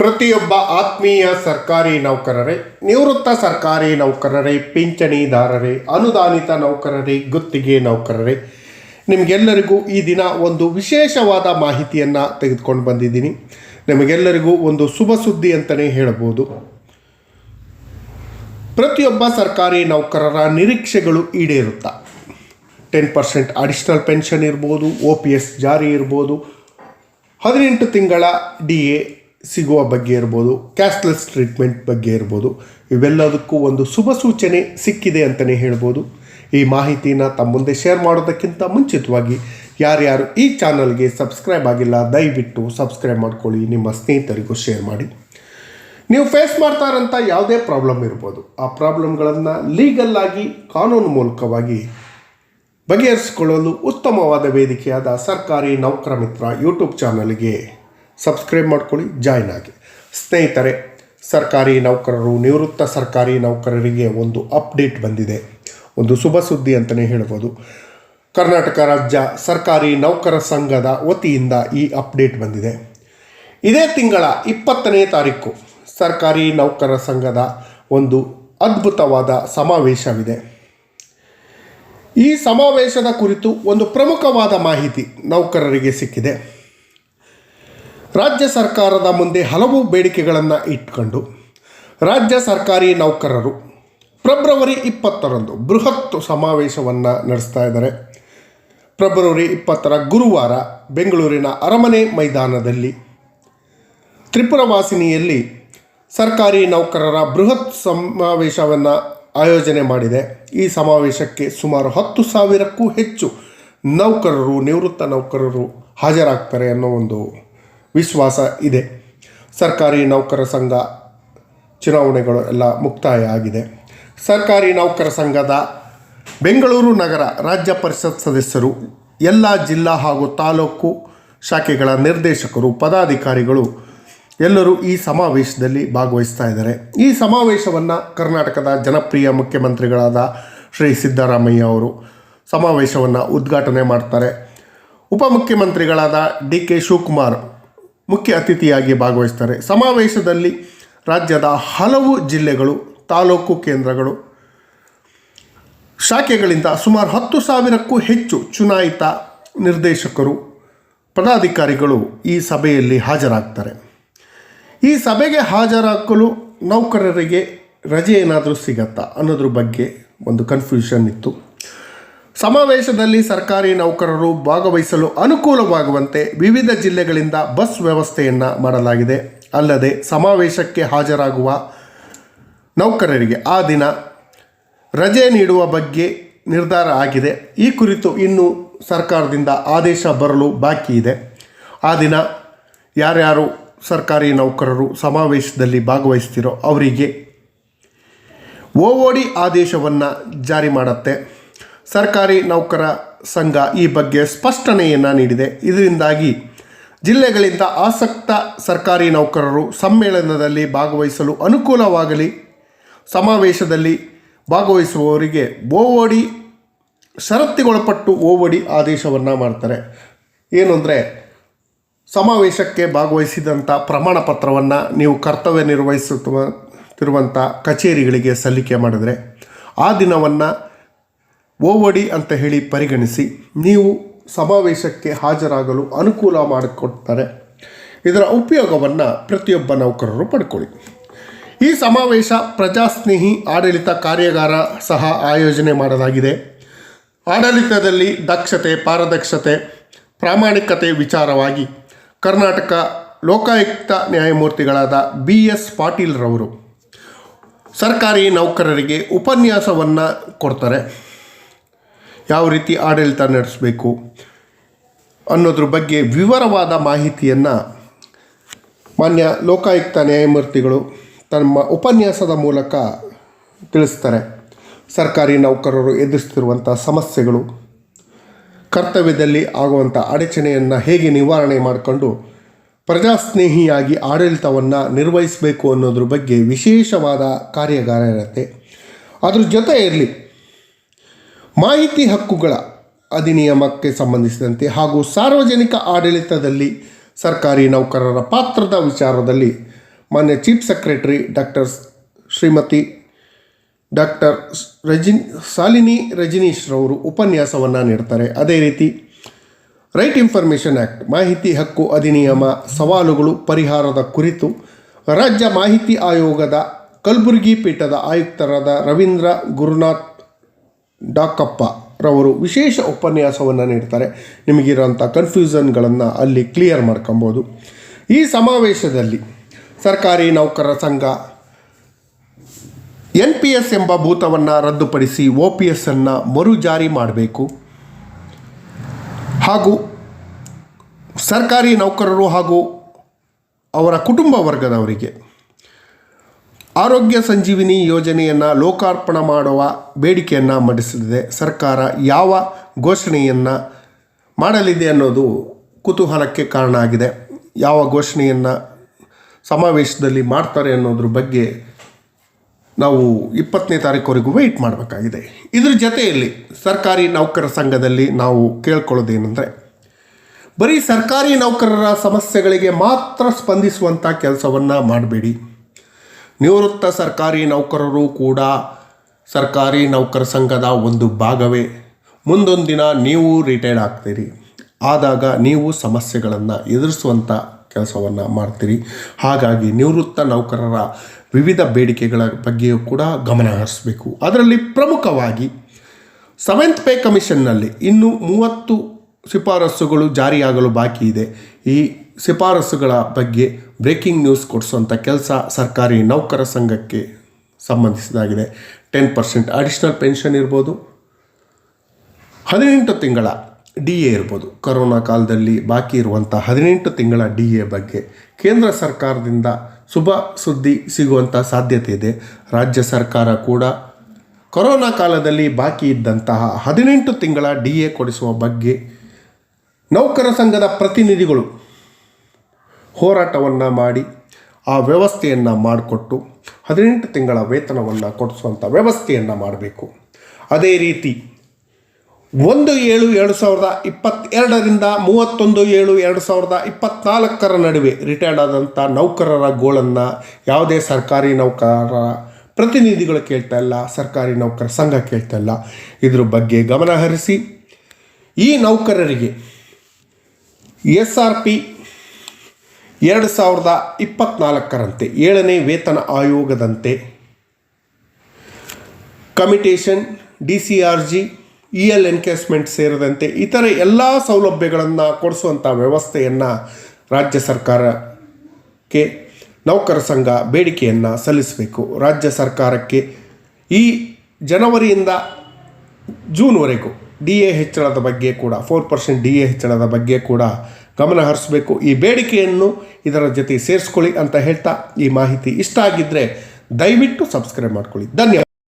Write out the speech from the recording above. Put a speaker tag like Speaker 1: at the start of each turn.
Speaker 1: ಪ್ರತಿಯೊಬ್ಬ ಆತ್ಮೀಯ ಸರ್ಕಾರಿ ನೌಕರರೇ, ನಿವೃತ್ತ ಸರ್ಕಾರಿ ನೌಕರರೇ, ಪಿಂಚಣಿದಾರರೇ, ಅನುದಾನಿತ ನೌಕರರೇ, ಗುತ್ತಿಗೆ ನೌಕರರೇ, ನಿಮಗೆಲ್ಲರಿಗೂ ಈ ದಿನ ಒಂದು ವಿಶೇಷವಾದ ಮಾಹಿತಿಯನ್ನು ತೆಗೆದುಕೊಂಡು ಬಂದಿದ್ದೀನಿ. ನಿಮಗೆಲ್ಲರಿಗೂ ಒಂದು ಶುಭ ಸುದ್ದಿ ಅಂತಲೇ ಹೇಳ್ಬೋದು. ಪ್ರತಿಯೊಬ್ಬ ಸರ್ಕಾರಿ ನೌಕರರ ನಿರೀಕ್ಷೆಗಳು ಈಡೇರುತ್ತಾ. ಟೆನ್ ಪರ್ಸೆಂಟ್ ಅಡಿಷ್ನಲ್ ಪೆನ್ಷನ್ ಇರ್ಬೋದು ಒ ಪಿ ಎಸ್ ಜಾರಿ ಇರ್ಬೋದು, ಹದಿನೆಂಟು ತಿಂಗಳ ಡಿ ಎ ಸಿಗುವ ಬಗ್ಗೆ ಇರ್ಬೋದು ಕ್ಯಾಶ್ಲೆಸ್ ಟ್ರೀಟ್ಮೆಂಟ್ ಬಗ್ಗೆ ಇರ್ಬೋದು, ಇವೆಲ್ಲದಕ್ಕೂ ಒಂದು ಶುಭ ಸೂಚನೆ ಸಿಕ್ಕಿದೆ ಅಂತಲೇ ಹೇಳ್ಬೋದು. ಈ ಮಾಹಿತಿನ ತಮ್ಮ ಮುಂದೆ ಶೇರ್ ಮಾಡೋದಕ್ಕಿಂತ ಮುಂಚಿತವಾಗಿ ಯಾರ್ಯಾರು ಈ ಚಾನಲ್ಗೆ ಸಬ್ಸ್ಕ್ರೈಬ್ ಆಗಿಲ್ಲ, ದಯವಿಟ್ಟು ಸಬ್ಸ್ಕ್ರೈಬ್ ಮಾಡ್ಕೊಳ್ಳಿ, ನಿಮ್ಮ ಸ್ನೇಹಿತರಿಗೂ ಶೇರ್ ಮಾಡಿ. ನೀವು ಫೇಸ್ ಮಾಡ್ತಾ ಯಾವುದೇ ಪ್ರಾಬ್ಲಮ್ ಇರ್ಬೋದು. ಆ ಪ್ರಾಬ್ಲಮ್ಗಳನ್ನು ಲೀಗಲ್ ಆಗಿ, ಕಾನೂನು ಮೂಲಕವಾಗಿ ಬಗೆಹರಿಸಿಕೊಳ್ಳಲು ಉತ್ತಮವಾದ ವೇದಿಕೆಯಾದ ಸರ್ಕಾರಿ ನೌಕರ ಮಿತ್ರ ಯೂಟ್ಯೂಬ್ ಚಾನಲ್ಗೆ ಸಬ್ಸ್ಕ್ರೈಬ್ ಮಾಡ್ಕೊಳ್ಳಿ ಜಾಯ್ನ್ ಆಗಿ. ಸ್ನೇಹಿತರೆ, ಸರ್ಕಾರಿ ನೌಕರರು, ನಿವೃತ್ತ ಸರ್ಕಾರಿ ನೌಕರರಿಗೆ ಒಂದು ಅಪ್ಡೇಟ್ ಬಂದಿದೆ. ಒಂದು ಶುಭ ಸುದ್ದಿ ಅಂತಲೇ ಹೇಳ್ಬೋದು. ಕರ್ನಾಟಕ ರಾಜ್ಯ ಸರ್ಕಾರಿ ನೌಕರ ಸಂಘದ ವತಿಯಿಂದ ಈ ಅಪ್ಡೇಟ್ ಬಂದಿದೆ. ಇದೇ ತಿಂಗಳ ಇಪ್ಪತ್ತನೇ ತಾರೀಕು ಸರ್ಕಾರಿ ನೌಕರ ಸಂಘದ ಒಂದು ಅದ್ಭುತವಾದ ಸಮಾವೇಶವಿದೆ. ಈ ಸಮಾವೇಶದ ಕುರಿತು ಒಂದು ಪ್ರಮುಖವಾದ ಮಾಹಿತಿ ನೌಕರರಿಗೆ ಸಿಕ್ಕಿದೆ. ರಾಜ್ಯ ಸರ್ಕಾರದ ಮುಂದೆ ಹಲವು ಬೇಡಿಕೆಗಳನ್ನು ಇಟ್ಕೊಂಡು ರಾಜ್ಯ ಸರ್ಕಾರಿ ನೌಕರರು ಫೆಬ್ರವರಿ ಇಪ್ಪತ್ತರಂದು ಬೃಹತ್ ಸಮಾವೇಶವನ್ನು ನಡೆಸ್ತಾ ಇದ್ದಾರೆ. ಫೆಬ್ರವರಿ ಇಪ್ಪತ್ತರ ಗುರುವಾರ ಬೆಂಗಳೂರಿನ ಅರಮನೆ ಮೈದಾನದಲ್ಲಿ ತ್ರಿಪುರವಾಸಿನಿಯಲ್ಲಿ ಸರ್ಕಾರಿ ನೌಕರರ ಬೃಹತ್ ಸಮಾವೇಶವನ್ನು ಆಯೋಜನೆ ಮಾಡಿದೆ. ಈ ಸಮಾವೇಶಕ್ಕೆ ಸುಮಾರು ಹತ್ತು ಸಾವಿರಕ್ಕೂ ಹೆಚ್ಚು ನೌಕರರು, ನಿವೃತ್ತ ನೌಕರರು ಹಾಜರಾಗ್ತಾರೆ ಅನ್ನೋ ಒಂದು ವಿಶ್ವಾಸ ಇದೆ. ಸರ್ಕಾರಿ ನೌಕರ ಸಂಘ ಚುನಾವಣೆಗಳು ಎಲ್ಲ ಮುಕ್ತಾಯ ಆಗಿದೆ ಸರ್ಕಾರಿ ನೌಕರ ಸಂಘದ ಬೆಂಗಳೂರು ನಗರ ರಾಜ್ಯ ಪರಿಷತ್ ಸದಸ್ಯರು, ಎಲ್ಲ ಜಿಲ್ಲಾ ಹಾಗೂ ತಾಲೂಕು ಶಾಖೆಗಳ ನಿರ್ದೇಶಕರು, ಪದಾಧಿಕಾರಿಗಳು ಎಲ್ಲರೂ ಈ ಸಮಾವೇಶದಲ್ಲಿ ಭಾಗವಹಿಸ್ತಾ ಇದ್ದಾರೆ. ಈ ಸಮಾವೇಶವನ್ನು ಕರ್ನಾಟಕದ ಜನಪ್ರಿಯ ಮುಖ್ಯಮಂತ್ರಿಗಳಾದ ಶ್ರೀ ಸಿದ್ದರಾಮಯ್ಯ ಅವರು ಸಮಾವೇಶವನ್ನು ಉದ್ಘಾಟನೆ ಮಾಡ್ತಾರೆ. ಉಪಮುಖ್ಯಮಂತ್ರಿಗಳಾದ ಡಿ ಕೆ ಶಿವಕುಮಾರ್ ಮುಖ್ಯ ಅತಿಥಿಯಾಗಿ ಭಾಗವಹಿಸ್ತಾರೆ. ಸಮಾವೇಶದಲ್ಲಿ ರಾಜ್ಯದ ಹಲವು ಜಿಲ್ಲೆಗಳು, ತಾಲೂಕು ಕೇಂದ್ರಗಳು ಶಾಖೆಗಳಿಂದ ಸುಮಾರು ಹತ್ತು ಸಾವಿರಕ್ಕೂ ಹೆಚ್ಚು ಚುನಾಯಿತ ನಿರ್ದೇಶಕರು, ಪದಾಧಿಕಾರಿಗಳು ಈ ಸಭೆಯಲ್ಲಿ ಹಾಜರಾಗ್ತಾರೆ. ಈ ಸಭೆಗೆ ಹಾಜರಾಗಲು ನೌಕರರಿಗೆ ರಜೆ ಏನಾದರೂ ಸಿಗತ್ತಾ ಅನ್ನೋದ್ರ ಬಗ್ಗೆ ಒಂದು ಕನ್ಫ್ಯೂಷನ್ ಇತ್ತು. ಸಮಾವೇಶದಲ್ಲಿ ಸರ್ಕಾರಿ ನೌಕರರು ಭಾಗವಹಿಸಲು ಅನುಕೂಲವಾಗುವಂತೆ ವಿವಿಧ ಜಿಲ್ಲೆಗಳಿಂದ ಬಸ್ ವ್ಯವಸ್ಥೆಯನ್ನು ಮಾಡಲಾಗಿದೆ. ಅಲ್ಲದೆ ಸಮಾವೇಶಕ್ಕೆ ಹಾಜರಾಗುವ ನೌಕರರಿಗೆ ಆ ದಿನ ರಜೆ ನೀಡುವ ಬಗ್ಗೆ ನಿರ್ಧಾರ ಆಗಿದೆ. ಈ ಕುರಿತು ಇನ್ನೂ ಸರ್ಕಾರದಿಂದ ಆದೇಶ ಬರಲು ಬಾಕಿ ಇದೆ. ಆ ದಿನ ಯಾರ್ಯಾರು ಸರ್ಕಾರಿ ನೌಕರರು ಸಮಾವೇಶದಲ್ಲಿ ಭಾಗವಹಿಸ್ತಿರೋ ಅವರಿಗೆ ಓ ಆದೇಶವನ್ನ ಆದೇಶವನ್ನು ಜಾರಿ ಮಾಡುತ್ತೆ. ಸರ್ಕಾರಿ ನೌಕರ ಸಂಘ ಈ ಬಗ್ಗೆ ಸ್ಪಷ್ಟನೆಯನ್ನು ನೀಡಿದೆ. ಇದರಿಂದಾಗಿ ಜಿಲ್ಲೆಗಳಿಂದ ಆಸಕ್ತ ಸರ್ಕಾರಿ ನೌಕರರು ಸಮ್ಮೇಳನದಲ್ಲಿ ಭಾಗವಹಿಸಲು ಅನುಕೂಲವಾಗಲಿ, ಸಮಾವೇಶದಲ್ಲಿ ಭಾಗವಹಿಸುವವರಿಗೆ ಓವಡಿ, ಷರತ್ತುಗೊಳಪಟ್ಟು ಡಿ ಷರತ್ತಿಗೊಳಪಟ್ಟು ಒ ಒ ಡಿ ಆದೇಶವನ್ನು ಮಾಡ್ತಾರೆ. ಏನು ಅಂದರೆ, ಸಮಾವೇಶಕ್ಕೆ ಭಾಗವಹಿಸಿದಂಥ ಪ್ರಮಾಣ ಪತ್ರವನ್ನು ನೀವು ಕರ್ತವ್ಯ ನಿರ್ವಹಿಸುತ್ತಿರುವಂಥ ಕಚೇರಿಗಳಿಗೆ ಸಲ್ಲಿಕೆ ಮಾಡಿದರೆ ಆ ದಿನವನ್ನು ಒ ಅಂತ ಹೇಳಿ ಪರಿಗಣಿಸಿ ನೀವು ಸಮಾವೇಶಕ್ಕೆ ಹಾಜರಾಗಲು ಅನುಕೂಲ ಮಾಡಿಕೊಡ್ತಾರೆ. ಇದರ ಉಪಯೋಗವನ್ನು ಪ್ರತಿಯೊಬ್ಬ ನೌಕರರು ಪಡ್ಕೊಳ್ಳಿ. ಈ ಸಮಾವೇಶ ಪ್ರಜಾಸ್ನೇಹಿ, ಆಡಳಿತ ಕಾರ್ಯಾಗಾರ ಸಹ ಆಯೋಜನೆ ಮಾಡಲಾಗಿದೆ. ಆಡಳಿತದಲ್ಲಿ ದಕ್ಷತೆ, ಪಾರದಕ್ಷತೆ, ಪ್ರಾಮಾಣಿಕತೆ ವಿಚಾರವಾಗಿ ಕರ್ನಾಟಕ ಲೋಕಾಯುಕ್ತ ನ್ಯಾಯಮೂರ್ತಿಗಳಾದ ಬಿ ಎಸ್ ಪಾಟೀಲ್ರವರು ಸರ್ಕಾರಿ ನೌಕರರಿಗೆ ಉಪನ್ಯಾಸವನ್ನು ಕೊಡ್ತಾರೆ. ಯಾವ ರೀತಿ ಆಡಳಿತ ನಡೆಸಬೇಕು ಅನ್ನೋದ್ರ ಬಗ್ಗೆ ವಿವರವಾದ ಮಾಹಿತಿಯನ್ನು ಮಾನ್ಯ ಲೋಕಾಯುಕ್ತ ನ್ಯಾಯಮೂರ್ತಿಗಳು ತಮ್ಮ ಉಪನ್ಯಾಸದ ಮೂಲಕ ತಿಳಿಸ್ತಾರೆ. ಸರ್ಕಾರಿ ನೌಕರರು ಎದುರಿಸ್ತಿರುವಂಥ ಸಮಸ್ಯೆಗಳು, ಕರ್ತವ್ಯದಲ್ಲಿ ಆಗುವಂಥ ಅಡಚಣೆಯನ್ನು ಹೇಗೆ ನಿವಾರಣೆ ಮಾಡಿಕೊಂಡು ಪ್ರಜಾಸ್ನೇಹಿಯಾಗಿ ಆಡಳಿತವನ್ನು ನಿರ್ವಹಿಸಬೇಕು ಅನ್ನೋದ್ರ ಬಗ್ಗೆ ವಿಶೇಷವಾದ ಕಾರ್ಯಾಗಾರ ಇರುತ್ತೆ. ಅದ್ರ ಜೊತೆ ಇರಲಿ ಮಾಹಿತಿ ಹಕ್ಕುಗಳ ಅಧಿನಿಯಮಕ್ಕೆ ಸಂಬಂಧಿಸಿದಂತೆ ಹಾಗೂ ಸಾರ್ವಜನಿಕ ಆಡಳಿತದಲ್ಲಿ ಸರ್ಕಾರಿ ನೌಕರರ ಪಾತ್ರದ ವಿಚಾರದಲ್ಲಿ ಮಾನ್ಯ chief secretary doctor Shrimati doctor Rajin, Shalini Rajneesh ರವರು ಉಪನ್ಯಾಸವನ್ನು ನೀಡ್ತಾರೆ. ಅದೇ ರೀತಿ ರೈಟ್ ಇನ್ಫಾರ್ಮೇಷನ್ ಆ್ಯಕ್ಟ್ ಮಾಹಿತಿ ಹಕ್ಕು ಅಧಿನಿಯಮ, ಸವಾಲುಗಳು, ಪರಿಹಾರದ ಕುರಿತು ರಾಜ್ಯ ಮಾಹಿತಿ ಆಯೋಗದ ಕಲಬುರಗಿ ಪೀಠದ ಆಯುಕ್ತರಾದ ರವೀಂದ್ರ ಗುರುನಾಥ್ ಡಾಕಪ್ಪ ರವರು ವಿಶೇಷ ಉಪನ್ಯಾಸವನ್ನು ನೀಡ್ತಾರೆ. ನಿಮಗಿರೋಂಥ ಕನ್ಫ್ಯೂಷನ್ಗಳನ್ನು ಅಲ್ಲಿ ಕ್ಲಿಯರ್ ಮಾಡ್ಕೊಬೋದು. ಈ ಸಮಾವೇಶದಲ್ಲಿ ಸರ್ಕಾರಿ ನೌಕರರ ಸಂಘ ಎನ್ ಪಿ ಎಸ್ ಎಂಬ ಭೂತವನ್ನು ರದ್ದುಪಡಿಸಿ ಒ ಪಿ ಎಸ್ಸನ್ನು ಮರು ಜಾರಿ ಮಾಡಬೇಕು. ಹಾಗೂ ಸರ್ಕಾರಿ ನೌಕರರು ಹಾಗೂ ಅವರ ಕುಟುಂಬ ವರ್ಗದವರಿಗೆ ಆರೋಗ್ಯ ಸಂಜೀವಿನಿ ಯೋಜನೆಯನ್ನು ಲೋಕಾರ್ಪಣೆ ಮಾಡುವ ಬೇಡಿಕೆಯನ್ನು ಮಂಡಿಸಿದೆ ಸರ್ಕಾರ ಯಾವ ಘೋಷಣೆಯನ್ನು ಮಾಡಲಿದೆ ಅನ್ನೋದು ಕುತೂಹಲಕ್ಕೆ ಕಾರಣ ಆಗಿದೆ. ಯಾವ ಘೋಷಣೆಯನ್ನು ಸಮಾವೇಶದಲ್ಲಿ ಮಾಡ್ತಾರೆ ಅನ್ನೋದ್ರ ಬಗ್ಗೆ ನಾವು ಇಪ್ಪತ್ತನೇ ತಾರೀಕುವರೆಗೂ ವೆಯ್ಟ್ ಮಾಡಬೇಕಾಗಿದೆ. ಇದ್ರ ಜೊತೆಯಲ್ಲಿ ಸರ್ಕಾರಿ ನೌಕರರ ಸಂಘದಲ್ಲಿ ನಾವು ಕೇಳ್ಕೊಳ್ಳೋದೇನೆಂದರೆ, ಬರೀ ಸರ್ಕಾರಿ ನೌಕರರ ಸಮಸ್ಯೆಗಳಿಗೆ ಮಾತ್ರ ಸ್ಪಂದಿಸುವಂಥ ಕೆಲಸವನ್ನು ಮಾಡಬೇಡಿ. ನಿವೃತ್ತ ಸರ್ಕಾರಿ ನೌಕರರು ಕೂಡ ಸರ್ಕಾರಿ ನೌಕರ ಸಂಘದ ಒಂದು ಭಾಗವೇ. ಮುಂದೊಂದು ದಿನ ನೀವು ರಿಟೈರ್ಡ್ ಆಗ್ತೀರಿ. ಆದಾಗ ನೀವು ಸಮಸ್ಯೆಗಳನ್ನು ಎದುರಿಸುವಂಥ ಕೆಲಸವನ್ನು ಮಾಡ್ತೀರಿ. ಹಾಗಾಗಿ ನಿವೃತ್ತ ನೌಕರರ ವಿವಿಧ ಬೇಡಿಕೆಗಳ ಬಗ್ಗೆಯೂ ಕೂಡ ಗಮನ ಹರಿಸಬೇಕು. ಅದರಲ್ಲಿ ಪ್ರಮುಖವಾಗಿ ಸೆವೆಂತ್ ಪೇ ಕಮಿಷನ್ನಲ್ಲಿ ಇನ್ನೂ ಮೂವತ್ತು ಶಿಫಾರಸುಗಳು ಜಾರಿಯಾಗಲು ಬಾಕಿ ಇದೆ. ಈ ಶಿಫಾರಸುಗಳ ಬಗ್ಗೆ ಬ್ರೇಕಿಂಗ್ ನ್ಯೂಸ್ ಕೊಡಿಸುವಂಥ ಕೆಲಸ ಸರ್ಕಾರಿ ನೌಕರ ಸಂಘಕ್ಕೆ ಸಂಬಂಧಿಸಿದಾಗಿದೆ. ಟೆನ್ ಪರ್ಸೆಂಟ್ ಅಡಿಷ್ನಲ್ ಪೆನ್ಷನ್ ಇರ್ಬೋದು. ಹದಿನೆಂಟು ತಿಂಗಳ ಡಿ ಎ ಇರ್ಬೋದು. ಕರೋನಾ ಕಾಲದಲ್ಲಿ ಬಾಕಿ ಇರುವಂಥ ಹದಿನೆಂಟು ತಿಂಗಳ ಡಿ ಎ ಬಗ್ಗೆ ಕೇಂದ್ರ ಸರ್ಕಾರದಿಂದ ಶುಭ ಸುದ್ದಿ ಸಿಗುವಂಥ ಸಾಧ್ಯತೆ ಇದೆ. ರಾಜ್ಯ ಸರ್ಕಾರ ಕೂಡ ಕೊರೋನಾ ಕಾಲದಲ್ಲಿ ಬಾಕಿ ಇದ್ದಂತಹ ಹದಿನೆಂಟು ತಿಂಗಳ ಡಿ ಎ ಕೊಡಿಸುವ ಬಗ್ಗೆ ನೌಕರ ಸಂಘದ ಪ್ರತಿನಿಧಿಗಳು ಹೋರಾಟವನ್ನು ಮಾಡಿ, ಆ ವ್ಯವಸ್ಥೆಯನ್ನು ಮಾಡಿಕೊಟ್ಟು ಹದಿನೆಂಟು ತಿಂಗಳ ವೇತನವನ್ನು ಕೊಡಿಸುವಂಥ ವ್ಯವಸ್ಥೆಯನ್ನು ಮಾಡಬೇಕು. ಅದೇ ರೀತಿ ಒಂದು ಏಳು ಎರಡು ಸಾವಿರದ ಇಪ್ಪತ್ತೆರಡರಿಂದ ಮೂವತ್ತೊಂದು ಏಳು ಎರಡು ಸಾವಿರದ ಇಪ್ಪತ್ತ್ನಾಲ್ಕರ ನಡುವೆ ರಿಟೈರ್ಡ್ ಆದಂಥ ನೌಕರರ ಗೋಳನ್ನು ಯಾವುದೇ ಸರ್ಕಾರಿ ನೌಕರರ ಪ್ರತಿನಿಧಿಗಳು ಕೇಳ್ತಾ ಇಲ್ಲ, ಸರ್ಕಾರಿ ನೌಕರ ಸಂಘ ಕೇಳ್ತಾ ಇಲ್ಲ. ಇದ್ರ ಬಗ್ಗೆ ಗಮನಹರಿಸಿ, ಈ ನೌಕರರಿಗೆ ಎಸ್ ಆರ್ ಪಿ ಎರಡು ಸಾವಿರದ ಇಪ್ಪತ್ತ್ನಾಲ್ಕರಂತೆ ಏಳನೇ ವೇತನ ಆಯೋಗದಂತೆ commutation D C R G, E L ಎನ್ಕೇಸ್ಮೆಂಟ್ ಸೇರಿದಂತೆ ಇತರ ಎಲ್ಲ ಸೌಲಭ್ಯಗಳನ್ನು ಕೊಡಿಸುವಂಥ ವ್ಯವಸ್ಥೆಯನ್ನು ರಾಜ್ಯ ಸರ್ಕಾರಕ್ಕೆ ನೌಕರ ಸಂಘ ಬೇಡಿಕೆಯನ್ನು ಸಲ್ಲಿಸಬೇಕು. ರಾಜ್ಯ ಸರ್ಕಾರಕ್ಕೆ ಈ ಜನವರಿಯಿಂದ ಜೂನ್ವರೆಗೂ ಡಿ ಎ ಹೆಚ್ಚಳದ ಬಗ್ಗೆ ಕೂಡ, ಫೋರ್ ಪರ್ಸೆಂಟ್ ಡಿ ಎ ಹೆಚ್ಚಳದ ಬಗ್ಗೆ ಕೂಡ ಗಮನ ಹರಿಸಬೇಕು. ಈ ಬೇಡಿಕೆಯನ್ನು ಇದರ ಜೊತೆ ಸೇರಿಸ್ಕೊಳ್ಳಿ ಅಂತ ಹೇಳ್ತಾ ಈ ಮಾಹಿತಿ ಇಷ್ಟ ಆಗಿದ್ದರೆ ದಯವಿಟ್ಟು ಸಬ್ಸ್ಕ್ರೈಬ್ ಮಾಡ್ಕೊಳ್ಳಿ. ಧನ್ಯವಾದ.